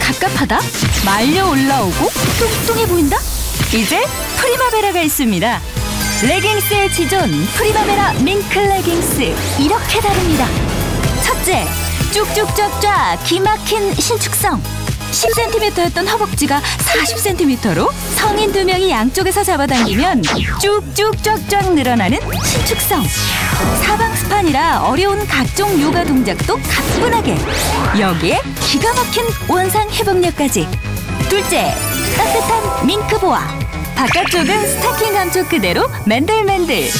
갑갑하다? 말려 올라오고 뚱뚱해 보인다? 이제 프리마베라가 있습니다. 레깅스의 지존 프리마베라 밍클 레깅스 이렇게 다릅니다. 첫째, 쭉쭉 쫙쫙 기막힌 신축성. 10cm였던 허벅지가 40cm로 성인 두 명이 양쪽에서 잡아당기면 쭉쭉 쫙쫙 늘어나는 신축성. 사방 스판이라 어려운 각종 요가 동작도 가뿐하게. 여기에 기가 막힌 원상 회복력까지. 둘째, 따뜻한 밍크 보아. 바깥쪽은 스타킹 감촉 그대로 맨들맨들.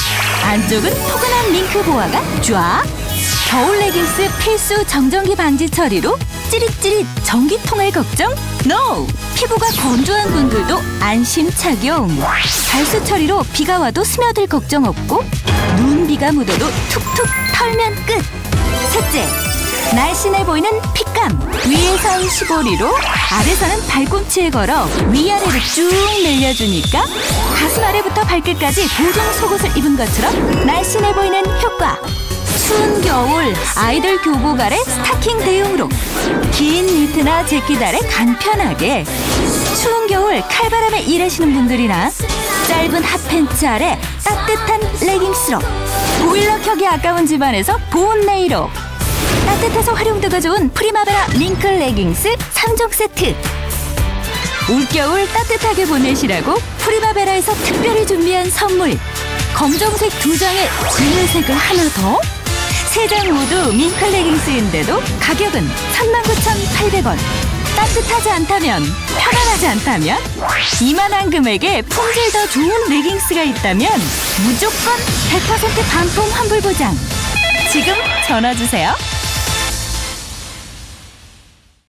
안쪽은 포근한 밍크 보아가 쫙. 겨울 레깅스 필수 정전기 방지 처리로 찌릿찌릿 전기 통할 걱정? NO! 피부가 건조한 분들도 안심 착용. 발수 처리로 비가 와도 스며들 걱정 없고 눈 비가 묻어도 툭툭 털면 끝. 셋째, 날씬해 보이는 핏감. 위에선 15리로 아래서는 발꿈치에 걸어 위아래로 쭉 늘려주니까 가슴 아래부터 발끝까지 보정 속옷을 입은 것처럼 날씬해 보이는 효과. 추운 겨울 아이들 교복 아래 스타킹 대용으로 긴 니트나 재킷 아래 간편하게 추운 겨울 칼바람에 일하시는 분들이나 짧은 핫팬츠 아래 따뜻한 레깅스로 보일러 켜기 아까운 집안에서 보온 네이로 따뜻해서 활용도가 좋은 프리마베라 링클 레깅스 3종 세트 올겨울 따뜻하게 보내시라고 프리마베라에서 특별히 준비한 선물 검정색 두 장에 진물색을 하나 더? 세 장 모두 민클 레깅스인데도 가격은 39,800원 따뜻하지 않다면 편안하지 않다면 이만한 금액에 품질 더 좋은 레깅스가 있다면 무조건 100% 반품 환불 보장 지금 전화 주세요.